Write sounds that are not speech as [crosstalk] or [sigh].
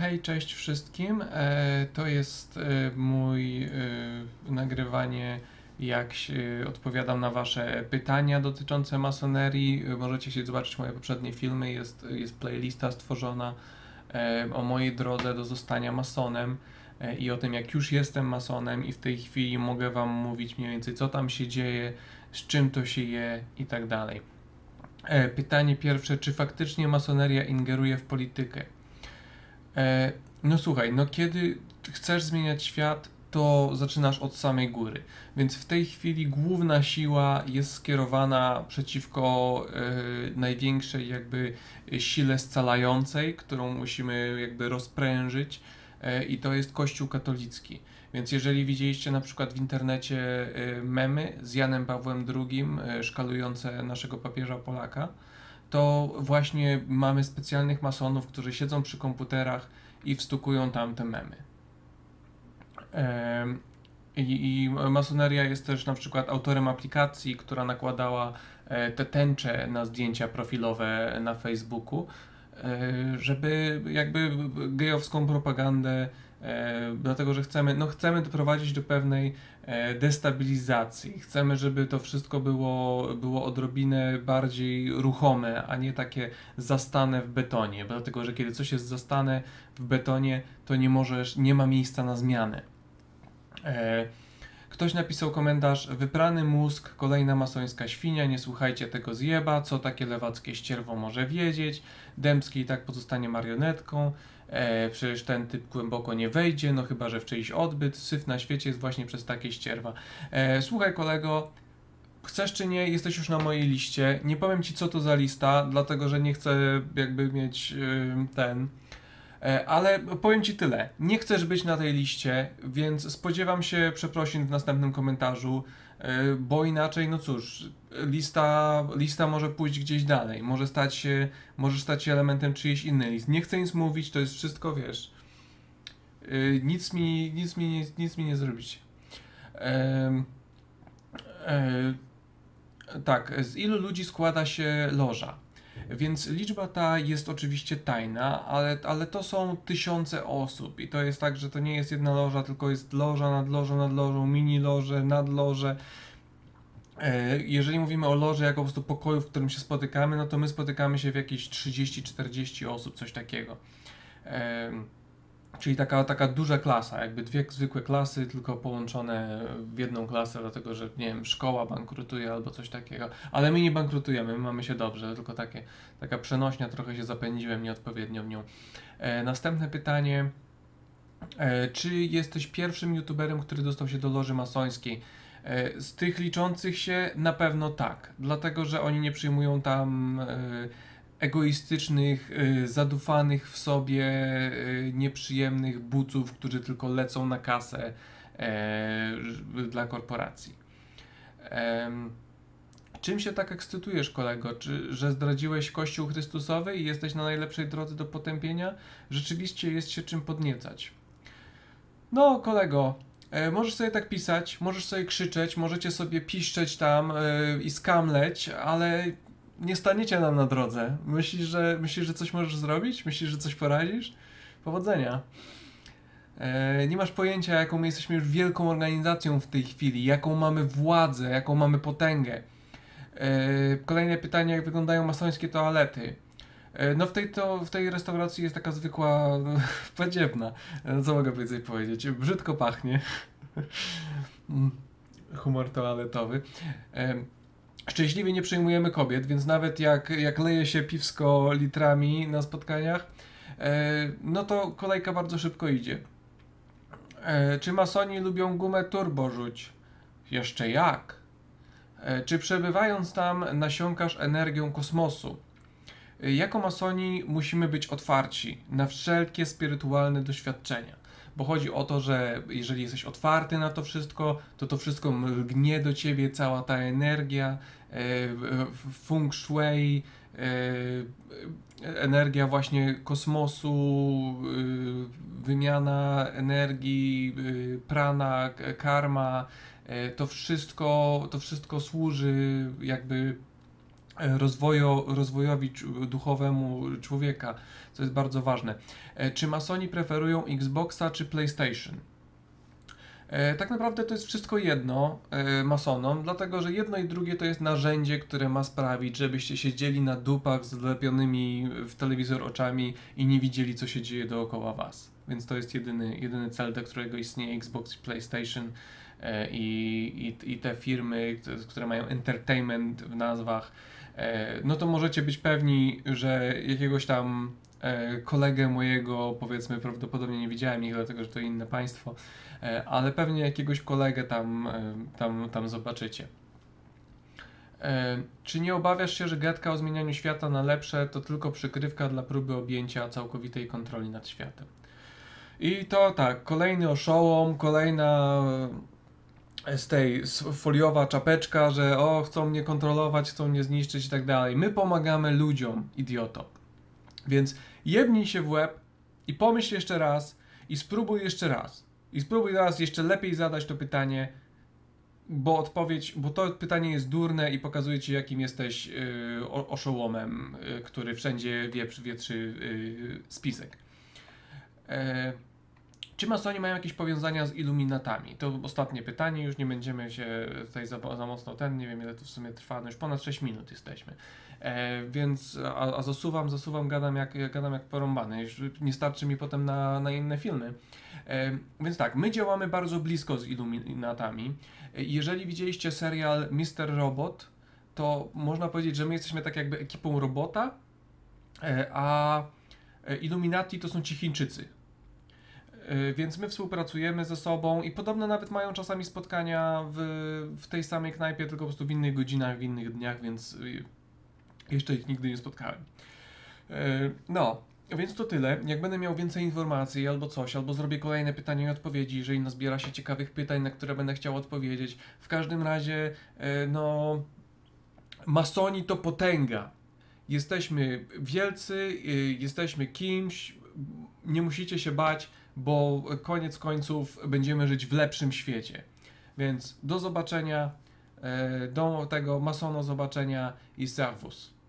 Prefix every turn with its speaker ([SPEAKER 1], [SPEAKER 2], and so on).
[SPEAKER 1] Hej, cześć wszystkim. E, to jest e, mój e, nagrywanie, jak się odpowiadam na Wasze pytania dotyczące masonerii. Możecie się zobaczyć moje poprzednie filmy. Jest, jest playlista stworzona o mojej drodze do zostania masonem i o tym, jak już jestem masonem, i w tej chwili mogę Wam mówić mniej więcej, co tam się dzieje, z czym to się je i tak dalej. Pytanie pierwsze, czy faktycznie masoneria ingeruje w politykę? E, no słuchaj, no kiedy chcesz zmieniać świat, to zaczynasz od samej góry. Więc w tej chwili główna siła jest skierowana przeciwko e, największej jakby sile scalającej, którą musimy jakby rozprężyć e, i to jest Kościół katolicki. Więc jeżeli widzieliście na przykład w internecie e, memy z Janem Pawłem II szkalujące naszego papieża Polaka, to właśnie mamy specjalnych masonów, którzy siedzą przy komputerach i wstukują tam te memy. Em, I, I masoneria jest też na przykład autorem aplikacji, która nakładała e, te tęcze na zdjęcia profilowe na Facebooku, e, żeby jakby gejowską propagandę, dlatego że chcemy, no chcemy doprowadzić do pewnej e, destabilizacji. Chcemy, żeby to wszystko było, było odrobinę bardziej ruchome, a nie takie zastane w betonie, dlatego że kiedy coś jest zastane w betonie, to nie możesz, nie ma miejsca na zmianę. E, Ktoś napisał komentarz, wyprany mózg, kolejna masońska świnia, nie słuchajcie tego zjeba, co takie lewackie ścierwo może wiedzieć, Dębski i tak pozostanie marionetką, e, przecież ten typ głęboko nie wejdzie, no chyba, że w czyjś odbyt, syf na świecie jest właśnie przez takie ścierwa. E, słuchaj kolego, chcesz czy nie, jesteś już na mojej liście, nie powiem ci co to za lista, dlatego, że nie chcę jakby mieć ym, ten... E, Ale powiem Ci tyle. Nie chcesz być na tej liście, więc spodziewam się przeprosin w następnym komentarzu, e, bo inaczej, no cóż, lista, lista może pójść gdzieś dalej. Może stać się, możesz stać się elementem czyjejś innej listy. Nie chcę nic mówić, to jest wszystko, wiesz. e, Nic mi, nic mi, nie- nic mi nie zrobicie. Em, e, tak, z ilu ludzi składa się loża? Więc liczba ta jest oczywiście tajna, ale, ale to są tysiące osób i to jest tak, że to nie jest jedna loża, tylko jest loża nad lożą nad lożą, mini loże, nad loże. E, Jeżeli mówimy o loży jako po prostu pokoju, w którym się spotykamy, no to my spotykamy się w jakieś 30-40 osób, coś takiego. Czyli taka, taka duża klasa, jakby dwie zwykłe klasy, tylko połączone w jedną klasę, dlatego że, nie wiem, szkoła bankrutuje albo coś takiego. Ale my nie bankrutujemy, my mamy się dobrze, tylko takie, taka przenośnia, trochę się zapędziłem nieodpowiednio w nią. E, następne pytanie. E, czy jesteś pierwszym youtuberem, który dostał się do loży masońskiej? E, z tych liczących się na pewno tak, dlatego że oni nie przyjmują tam e, egoistycznych, y, zadufanych w sobie, y, nieprzyjemnych buców, którzy tylko lecą na kasę e, dla korporacji. Czym się tak ekscytujesz, kolego? Czy, że zdradziłeś Kościół Chrystusowy i jesteś na najlepszej drodze do potępienia? Rzeczywiście jest się czym podniecać. No, kolego, e, możesz sobie tak pisać, możesz sobie krzyczeć, możecie sobie piszczeć tam e, i skamleć, ale nie staniecie nam na drodze. Myślisz, że, myślisz, że coś możesz zrobić? Myślisz, że coś poradzisz? Powodzenia. E, nie masz pojęcia, jaką my jesteśmy już wielką organizacją w tej chwili, jaką mamy władzę, jaką mamy potęgę. E, kolejne pytanie, jak wyglądają masońskie toalety? E, no w tej, to, w tej restauracji jest taka zwykła [laughs] no, podziewna. E, Co mogę więcej powiedzieć? Brzydko pachnie. [laughs] Mm, Humor toaletowy. Szczęśliwie nie przyjmujemy kobiet, więc nawet jak, jak leje się piwsko litrami na spotkaniach, e, no to kolejka bardzo szybko idzie. E, czy masoni lubią gumę turbo rzuć? Jeszcze jak? E, czy przebywając tam nasiąkasz energią kosmosu? Jako masoni musimy być otwarci na wszelkie spirytualne doświadczenia. Bo chodzi o to, że jeżeli jesteś otwarty na to wszystko, to to wszystko lgnie do ciebie, cała ta energia, e, feng shui, e, energia właśnie kosmosu, e, wymiana energii, prana, karma, to wszystko, to wszystko służy jakby rozwoju, rozwojowi duchowemu człowieka, co jest bardzo ważne. Czy masoni preferują Xboxa czy PlayStation? E, tak naprawdę to jest wszystko jedno e, masonom, dlatego że jedno i drugie to jest narzędzie, które ma sprawić, żebyście siedzieli na dupach z wlepionymi w telewizor oczami i nie widzieli, co się dzieje dookoła was. Więc to jest jedyny, jedyny cel, do którego istnieje Xbox i PlayStation e, i, i, i te firmy, które mają entertainment w nazwach. No to możecie być pewni, że jakiegoś tam kolegę mojego, powiedzmy, prawdopodobnie nie widziałem ich, dlatego że to inne państwo, E, ale pewnie jakiegoś kolegę tam, e, tam, tam zobaczycie. E, czy nie obawiasz się, że gadka o zmienianiu świata na lepsze to tylko przykrywka dla próby objęcia całkowitej kontroli nad światem? I to tak, kolejny oszołom, kolejna z tej foliowa czapeczka, że o, chcą mnie kontrolować, chcą mnie zniszczyć i tak dalej. My pomagamy ludziom, idioto. Więc jebnij się w łeb i pomyśl jeszcze raz i spróbuj jeszcze raz. I spróbuj teraz jeszcze lepiej zadać to pytanie, bo odpowiedź, bo to pytanie jest durne i pokazuje ci, jakim jesteś yy, oszołomem, yy, który wszędzie wieprzy, wietrzy yy, spisek. E, czy masoni mają jakieś powiązania z iluminatami? To ostatnie pytanie, już nie będziemy się tutaj za, za mocno ten, nie wiem ile to w sumie trwa, no już ponad 6 minut jesteśmy. E, więc, a, a zasuwam, zasuwam, gadam jak, gadam jak porąbany, już nie starczy mi potem na, na inne filmy. E, więc tak, my działamy bardzo blisko z iluminatami. E, jeżeli widzieliście serial Mr. Robot, to można powiedzieć, że my jesteśmy tak jakby ekipą robota, e, a Illuminati to są ci Chińczycy. Więc my współpracujemy ze sobą i podobno nawet mają czasami spotkania w, w tej samej knajpie, tylko po prostu w innych godzinach, w innych dniach, więc jeszcze ich nigdy nie spotkałem. No, więc to tyle. Jak będę miał więcej informacji albo coś, albo zrobię kolejne pytania i odpowiedzi, jeżeli nazbiera się ciekawych pytań, na które będę chciał odpowiedzieć. W każdym razie, e, no, masoni to potęga. Jesteśmy wielcy, e, jesteśmy kimś, nie musicie się bać, bo koniec końców będziemy żyć w lepszym świecie. Więc do zobaczenia, e, do tego masono zobaczenia i servus.